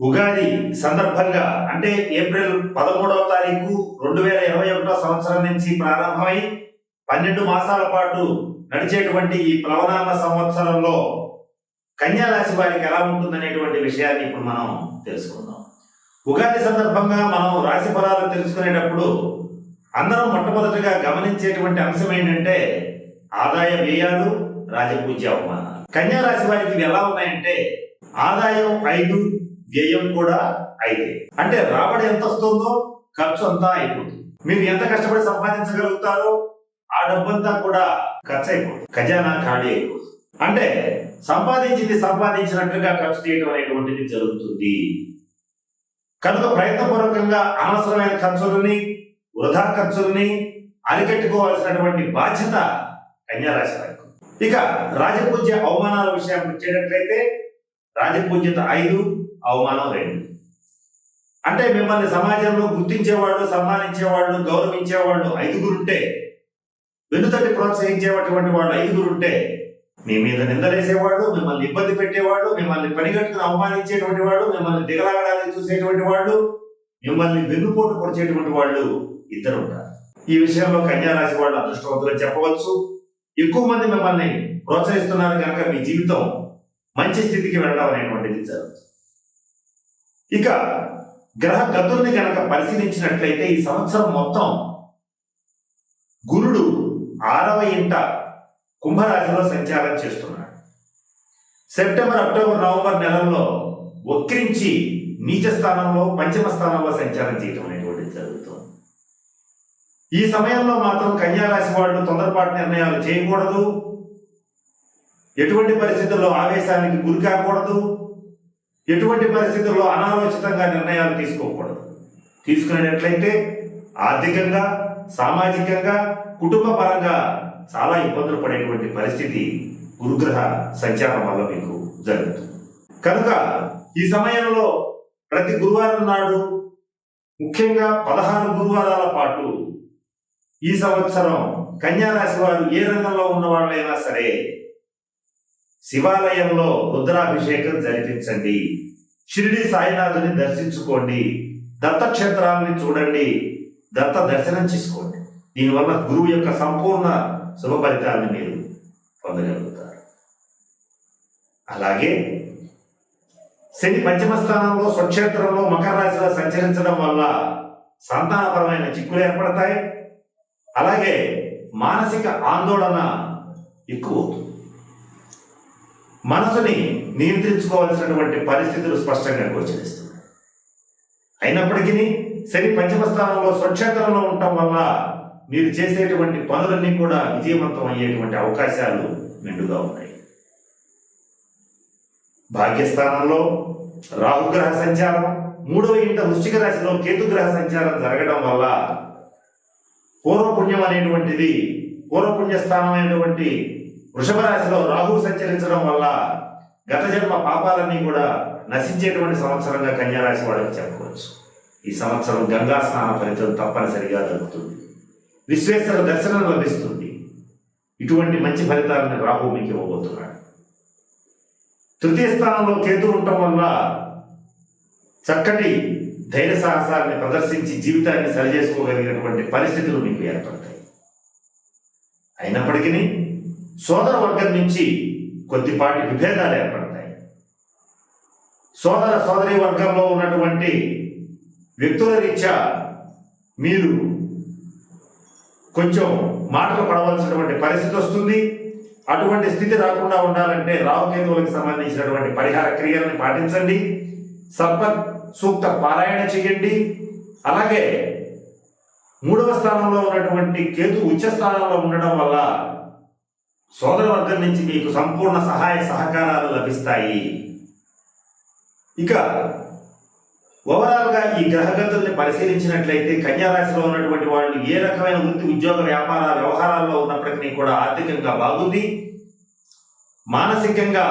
ఉగాది సందర్భంగా అంటే ఏప్రిల్ పదమూడవ తారీఖు రెండు వేల ఇరవై ఒకటో సంవత్సరం నుంచి ప్రారంభమై పన్నెండు మాసాల పాటు నడిచేటువంటి ఈ ప్లవనామ సంవత్సరంలో కన్యా రాశి వారికి ఎలా ఉంటుందనేటువంటి విషయాన్ని ఇప్పుడు మనం తెలుసుకుందాం. ఉగాది సందర్భంగా మనం రాశి ఫలాలు తెలుసుకునేటప్పుడు అందరం మొట్టమొదటిగా గమనించేటువంటి అంశం ఏంటంటే ఆదాయ వ్యయాలు రాజపూజ్య అవమానాలు. కన్యా రాశి వారికి ఎలా ఉన్నాయంటే ఆదాయం ఐదు వ్యయం కూడా ఐదే అంటే రాబడి ఎంత వస్తుందో ఖర్చు అంతా అయిపోతుంది. మీరు ఎంత కష్టపడి సంపాదించగలుగుతారో ఆ డబ్బంతా కూడా ఖర్చు అయిపోతుంది. ఖజానా ఖాళీ అయిపోతుంది. అంటే సంపాదించింది సంపాదించినట్లుగా ఖర్చు చేయడం అనేటువంటిది జరుగుతుంది. కనుక ప్రయత్నపూర్వకంగా అనవసరమైన ఖర్చులని వృధా ఖర్చుల్ని అరికట్టుకోవాల్సినటువంటి బాధ్యత కన్యారాశి వారికి ఇక రాజపూజ్య అవమానాల విషయానికి వచ్చేటట్లయితే రాజపూజ్యత ఐదు అవమానం రెండు. అంటే మిమ్మల్ని సమాజంలో గుర్తించేవాళ్ళు సన్మానించేవాళ్ళు గౌరవించేవాళ్ళు ఐదుగురుంటే వెనుతటి ప్రోత్సహించేటటువంటి వాళ్ళు ఐదుగురుంటే మీ మీద నిందలేసేవాళ్ళు మిమ్మల్ని ఇబ్బంది పెట్టేవాళ్ళు మిమ్మల్ని పనిగట్టుకుని అవమానించేటువంటి వాళ్ళు మిమ్మల్ని దిగలాగడానికి చూసేటువంటి వాళ్ళు మిమ్మల్ని వెన్నుపోటు పొడిచేటువంటి వాళ్ళు ఇద్దరు ఉంటారు ఈ విషయంలో కన్యారాశి వాళ్ళు అదృష్టవంతులు చెప్పవచ్చు. ఎక్కువ మంది మిమ్మల్ని ప్రోత్సహిస్తున్నారు కనుక మీ జీవితం మంచి స్థితికి వెళ్ళడం అనేటువంటిది జరుగుతుంది. ఇక గ్రహ గతుల్ని కనుక పరిశీలించినట్లయితే ఈ సంవత్సరం మొత్తం గురుడు ఆరవ ఇంట కుంభరాశిలో సంచారం చేస్తున్నాడు. సెప్టెంబర్ అక్టోబర్ నవంబర్ నెలల్లో వక్రించి నీచ స్థానంలో పంచమ స్థానంలో సంచారం చేయడం అనేటువంటిది జరుగుతుంది. ఈ సమయంలో మాత్రం కన్యారాశి వాళ్ళు తొందరపాటు నిర్ణయాలు చేయకూడదు. ఎటువంటి పరిస్థితుల్లో ఆవేశానికి గురి కాకూడదు ఎటువంటి పరిస్థితుల్లో అనాలోచితంగా నిర్ణయాలు తీసుకోకూడదు. తీసుకునేటట్లయితే ఆర్థికంగా సామాజికంగా కుటుంబ పరంగా చాలా ఇబ్బందులు పడేటువంటి పరిస్థితి గురుగ్రహ సంచారం వల్ల మీకు జరుగుతుంది. కనుక ఈ సమయంలో ప్రతి గురువారం నాడు ముఖ్యంగా పదహారు గురువారాల పాటు ఈ సంవత్సరం కన్యారాశి వారు ఏ రంగంలో ఉన్న వాళ్ళైనా సరే శివాలయంలో రుద్రాభిషేకం జరిపించండి. షిరిడి సాయినాథుని దర్శించుకోండి. దత్తక్షేత్రాలని చూడండి. దత్త దర్శనం చేసుకోండి. దీనివల్ల గురువు యొక్క సంపూర్ణ శుభ ఫలితాన్ని మీరు పొందగలుగుతారు. అలాగే శని పంచమ స్థానంలో స్వక్షేత్రంలో మకర రాశిలో సంచరించడం వల్ల సంతానపరమైన చిక్కులు ఏర్పడతాయి. అలాగే మానసిక ఆందోళన ఎక్కువ అవుతుంది మనసుని నియంత్రించుకోవాల్సినటువంటి పరిస్థితులు స్పష్టంగా గోచరిస్తున్నాయి. అయినప్పటికీ శని పంచమ స్థానంలో స్వక్షేత్రంలో ఉండటం వల్ల మీరు చేసేటువంటి పనులన్నీ కూడా విజయవంతం అయ్యేటువంటి అవకాశాలు మెండుగా ఉన్నాయి. భాగ్యస్థానంలో రాహుగ్రహ సంచారం మూడవ ఇంట వృశ్చిక రాశిలో కేతుగ్రహ సంచారం జరగడం వల్ల పూర్వపుణ్యం అనేటువంటిది పూర్వపుణ్య స్థానమైనటువంటి వృషభ రాశిలో రాహు సంచరించడం వల్ల గత జన్మ పాపాలన్నీ కూడా నశించేటువంటి సంవత్సరంగా కన్యారాశి వాళ్ళకి చెప్పుకోవచ్చు. ఈ సంవత్సరం గంగా స్నాన ఫలితం తప్పనిసరిగా దొరుకుతుంది విశ్వేశ్వర దర్శనం లభిస్తుంది. ఇటువంటి మంచి ఫలితాలను రాహు మీకు ఇవ్వబోతున్నాడు. తృతీయ స్థానంలో కేతు ఉండటం వల్ల చక్కటి ధైర్య సాహసాన్ని ప్రదర్శించి జీవితాన్ని సరిచేసుకోగలిగినటువంటి పరిస్థితులు మీకు ఏర్పడతాయి. అయినప్పటికీ సోదర వర్గం నుంచి కొద్దిపాటి విభేదాలు ఏర్పడతాయి. సోదర సోదరి వర్గంలో ఉన్నటువంటి వ్యక్తుల రీత్యా మీరు కొంచెం మాటలు పడవలసినటువంటి పరిస్థితి వస్తుంది. అటువంటి స్థితి రాకుండా ఉండాలంటే రాహుకేతువులకు సంబంధించినటువంటి పరిహార క్రియలను పాటించండి. సర్ప సూక్త పారాయణ చేయండి. అలాగే మూడవ స్థానంలో ఉన్నటువంటి కేతు ఉచ్చ స్థానంలో ఉండడం వల్ల సోదరవర్గం నుంచి మీకు సంపూర్ణ సహాయ సహకారాలు లభిస్తాయి. ఇక ఓవరాల్గా ఈ గ్రహగతుల్ని పరిశీలించినట్లయితే కన్యా రాశిలో ఉన్నటువంటి వాళ్ళు ఏ రకమైన వృత్తి ఉద్యోగ వ్యాపార వ్యవహారాల్లో ఉన్నప్పటికీ కూడా ఆర్థికంగా బాగుంది. మానసికంగా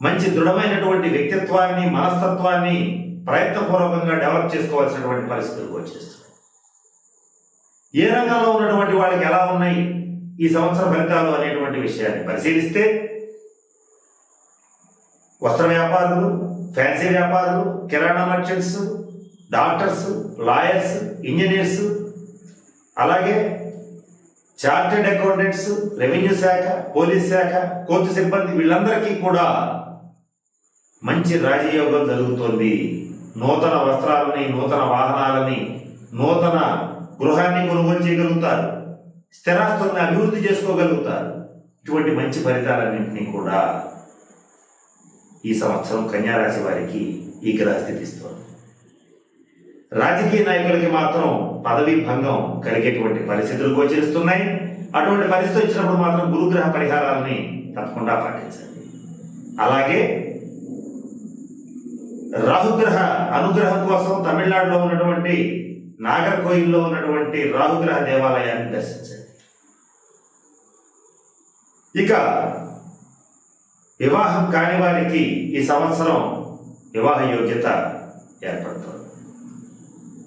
మంచి దృఢమైనటువంటి వ్యక్తిత్వాన్ని మనస్తత్వాన్ని ప్రయత్నపూర్వకంగా డెవలప్ చేసుకోవాల్సినటువంటి పరిస్థితులకు వచ్చేస్తుంది ఏ రంగంలో ఉన్నటువంటి వాళ్ళకి ఎలా ఉన్నాయి? ఈ సంవత్సర ఫలితాలు అనేటువంటి విషయాన్ని పరిశీలిస్తే వస్త్ర వ్యాపారులు ఫ్యాన్సీ వ్యాపారులు కిరాణా మర్చెంట్స్ డాక్టర్స్ లాయర్స్ ఇంజనీర్స్ అలాగే చార్టెడ్ అకౌంటెంట్స్ రెవెన్యూ శాఖ పోలీస్ శాఖ కోర్టు సిబ్బంది వీళ్ళందరికీ కూడా మంచి రాజయోగం జరుగుతోంది. నూతన వస్త్రాలని నూతన వాహనాలని నూతన గృహాన్ని కొనుగోలు చేయగలుగుతారు. స్థిరాస్తుల్ని అభివృద్ధి చేసుకోగలుగుతారు. ఇటువంటి మంచి ఫలితాలన్నింటినీ కూడా ఈ సంవత్సరం కన్యారాశి వారికి ఈ గ్రహస్థితి ఇస్తోంది. రాజకీయ నాయకులకి మాత్రం పదవి భంగం కలిగేటువంటి పరిస్థితులు గోచరిస్తున్నాయి. అటువంటి పరిస్థితి వచ్చినప్పుడు మాత్రం గురుగ్రహ పరిహారాలని తప్పకుండా పాటించండి. అలాగే రాహుగ్రహ అనుగ్రహం కోసం తమిళనాడులో ఉన్నటువంటి నాగర్కోయిల్లో ఉన్నటువంటి రాహుగ్రహ దేవాలయాన్ని దర్శించండి. ఇక వివాహం కాని వారికి ఈ సంవత్సరం వివాహ యోగ్యత ఏర్పడుతుంది.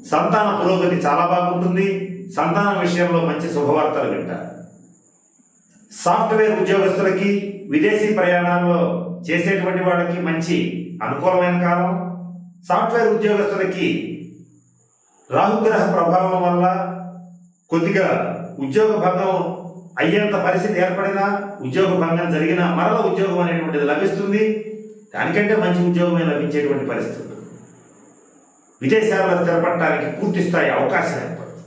సంతాన పురోగతి చాలా బాగుంటుంది. సంతానం విషయంలో మంచి శుభవార్తలు వింటారు. సాఫ్ట్వేర్ ఉద్యోగస్తులకి విదేశీ ప్రయాణాల్లో చేసేటువంటి వాళ్ళకి మంచి అనుకూలమైన కాలం. సాఫ్ట్వేర్ ఉద్యోగస్తులకి రాహుగ్రహ ప్రభావం వల్ల కొద్దిగా ఉద్యోగ భంగం అయ్యేంత పరిస్థితి ఏర్పడినా ఉద్యోగ భంగం జరిగినా మరల ఉద్యోగం అనేటువంటిది లభిస్తుంది. దానికంటే మంచి ఉద్యోగమే లభించేటువంటి పరిస్థితి. విదేశాల్లో స్థిరపడటానికి పూర్తి స్థాయి అవకాశం ఏర్పడుతుంది.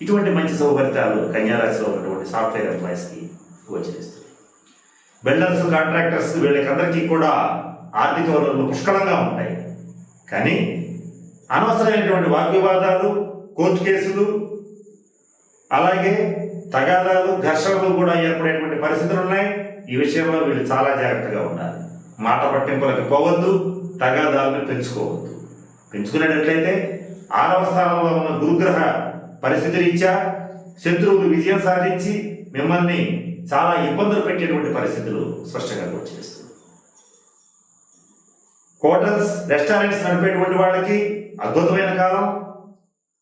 ఇటువంటి మంచి సౌకర్యాలు కన్యారాశిలో ఉన్నటువంటి సాఫ్ట్వేర్ ఎంప్లాయీస్కి గోచరిస్తాయి బిల్డర్స్ కాంట్రాక్టర్స్ వీళ్ళకందరికీ కూడా ఆర్థిక వనరులు పుష్కలంగా ఉంటాయి. కానీ అనవసరమైనటువంటి వాగ్వివాదాలు కోర్టు కేసులు అలాగే తగాదాలు ఘర్షణలు కూడా ఏర్పడేటువంటి పరిస్థితులు ఉన్నాయి. ఈ విషయంలో వీళ్ళు చాలా జాగ్రత్తగా ఉండాలి. మాట పట్టింపులకు పోవద్దు తగాదాలను పెంచుకోవద్దు. పెంచుకునేటట్లయితే ఆరవ స్థానంలో ఉన్న గురుగ్రహ పరిస్థితి రీత్యా శత్రువులు విజయం సాధించి మిమ్మల్ని చాలా ఇబ్బందులు పెట్టేటువంటి పరిస్థితులు స్పష్టంగా గోచరిస్తుంది హోటల్స్ రెస్టారెంట్స్ నడిపేటువంటి వాళ్ళకి అద్భుతమైన కాలం.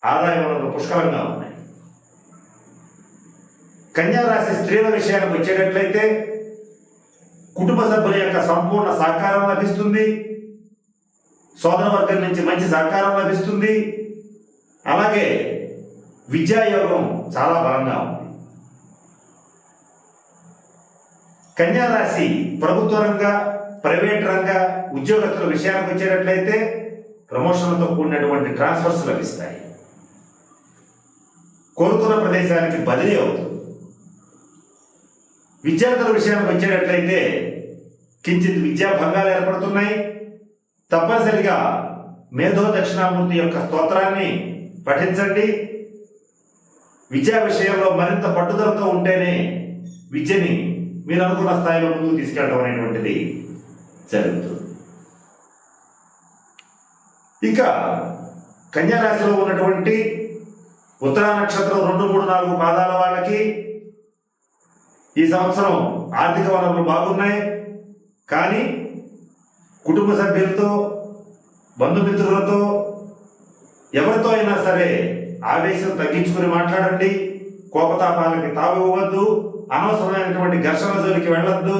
ఆదాయ వనరులు పుష్కలంగా ఉన్నాయి. కన్యారాశి స్త్రీల విషయానికి వచ్చేటట్లయితే కుటుంబ సభ్యుల యొక్క సంపూర్ణ సహకారం లభిస్తుంది. సోదర వర్గం నుంచి మంచి సహకారం లభిస్తుంది. అలాగే విద్యాయోగం చాలా బలంగా ఉంది. కన్యా రాశి ప్రభుత్వ రంగ ప్రైవేట్ రంగ ఉద్యోగస్తుల విషయానికి వచ్చేటట్లయితే ప్రమోషన్లతో కూడినటువంటి ట్రాన్స్ఫర్స్ లభిస్తాయి. కోరుకున్న ప్రదేశానికి బదిలీ అవుతుంది. విద్యార్థుల విషయానికి వచ్చేటట్లయితే కించిత్ విద్యా భంగాలు ఏర్పడుతున్నాయి. తప్పనిసరిగా మేధో దక్షిణామూర్తి యొక్క స్తోత్రాన్ని పఠించండి. విద్యా విషయంలో మరింత పట్టుదలతో ఉంటేనే విద్యని మీరు అనుకున్న స్థాయిలో ముందుకు తీసుకెళ్ళడం అనేటువంటిది జరుగుతుంది. ఇక కన్యా రాశిలో ఉన్నటువంటి ఉత్తరా నక్షత్రం రెండు మూడు నాలుగు పాదాల వాళ్ళకి ఈ సంవత్సరం ఆర్థిక వనరులు బాగున్నాయి కానీ కుటుంబ సభ్యులతో బంధుమిత్రులతో ఎవరితో అయినా సరే ఆవేశం తగ్గించుకుని మాట్లాడండి. కోపతాపాలకి తావివ్వద్దు అనవసరమైనటువంటి ఘర్షణ జోలికి వెళ్ళొద్దు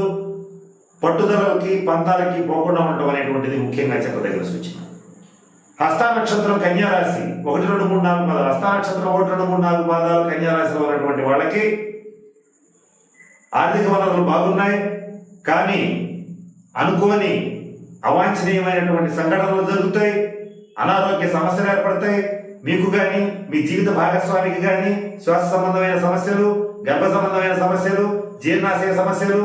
పట్టుదలకి పంతాలకి పోకుండా ఉండటం అనేటువంటిది ముఖ్యంగా చెప్పదగిన సూచన. హస్తా నక్షత్రం కన్యారాశి ఒకటి రెండు మూడు నాలుగు పాదాలు. హస్త నక్షత్రం ఒకటి రెండు మూడు నాలుగు పాదాలు కన్యారాశిలో ఉన్నటువంటి వాళ్ళకి ఆర్థిక వనరులు బాగున్నాయి కానీ అనుకోని అవాంఛనీయమైనటువంటి సంఘటనలు జరుగుతాయి అనారోగ్య సమస్యలు ఏర్పడతాయి. మీకు కానీ మీ జీవిత భాగస్వామికి కానీ శ్వాస సంబంధమైన సమస్యలు గర్భ సంబంధమైన సమస్యలు జీర్ణాశయ సమస్యలు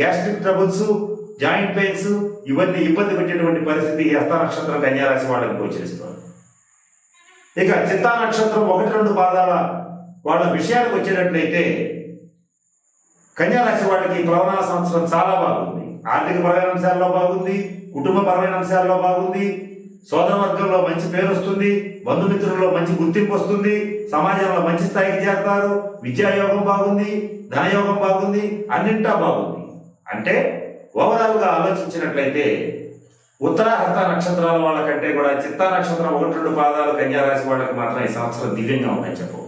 గ్యాస్ట్రిక్ ట్రబుల్స్ జాయింట్ పెయిన్స్ ఇవన్నీ ఇబ్బంది పెట్టేటువంటి పరిస్థితి హస్త నక్షత్రం కన్యారాశి వాళ్ళకి గోచరిస్తుంది. ఇక చిత్తా నక్షత్రం ఒకటి రెండు పాదాల వాళ్ళ విషయానికి వచ్చేటట్లయితే కన్యా రాశి వాళ్ళకి ప్రవణాల సంవత్సరం చాలా బాగుంది. ఆర్థిక పరమైన అంశాల్లో బాగుంది కుటుంబ పరమైన అంశాల్లో బాగుంది సోదర వర్గంలో మంచి పేరు వస్తుంది బంధుమిత్రుల్లో మంచి గుర్తింపు వస్తుంది సమాజంలో మంచి స్థాయికి చేరతారు విద్యాయోగం బాగుంది ధనయోగం బాగుంది అన్నింటా బాగుంది. అంటే ఓవరాల్గా ఆలోచించినట్లయితే ఉత్తరాహస్త నక్షత్రాల వాళ్ళకంటే కూడా చిత్తా నక్షత్రం ఒకటి రెండు పాదాలు కన్యా రాశి వాళ్ళకి మాత్రం ఈ సంవత్సరం దివ్యంగా ఉన్నాయని చెప్పు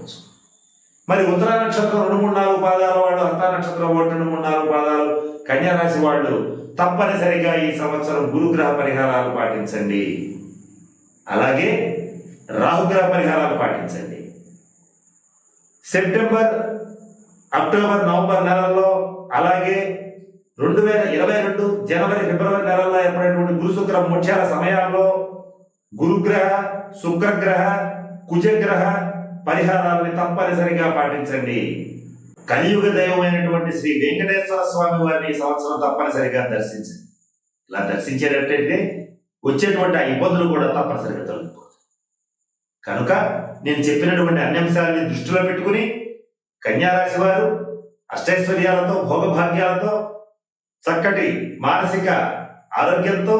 మరి ఉత్తర నక్షత్రం రెండు మూడు నాలుగు పాదాల వాళ్ళు హస్త నక్షత్రం ఒకటి రెండు మూడు నాలుగు పాదాలు. కన్యారాశి వాళ్ళు తప్పనిసరిగా ఈ సంవత్సరం గురుగ్రహ పరిహారాలు పాటించండి. అలాగే రాహుగ్రహ పరిహారాలు పాటించండి. సెప్టెంబర్ అక్టోబర్ నవంబర్ నెలల్లో అలాగే రెండు వేల ఇరవై రెండు జనవరి ఫిబ్రవరి నెలల్లో ఏర్పడినటువంటి గురుశుక్ర మోక్షాల సమయాల్లో గురుగ్రహ శుక్రగ్రహ కుజగ్రహ పరిహారాలని తప్పనిసరిగా పాటించండి. కలియుగ దైవమైనటువంటి శ్రీ వెంకటేశ్వర స్వామి వారిని సంవత్సరం తప్పనిసరిగా దర్శించండి. ఇలా దర్శించేటట్టయితే వచ్చేటువంటి ఆ ఇబ్బందులు కూడా తప్పనిసరిగా తొలగిపోతాయి. కనుక నేను చెప్పినటువంటి అన్ని అంశాలని దృష్టిలో పెట్టుకుని కన్యారాశి వారు అష్టైశ్వర్యాలతో భోగభాగ్యాలతో చక్కటి మానసిక ఆరోగ్యంతో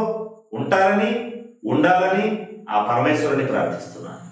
ఉంటారని ఉండాలని ఆ పరమేశ్వరుని ప్రార్థిస్తున్నాను.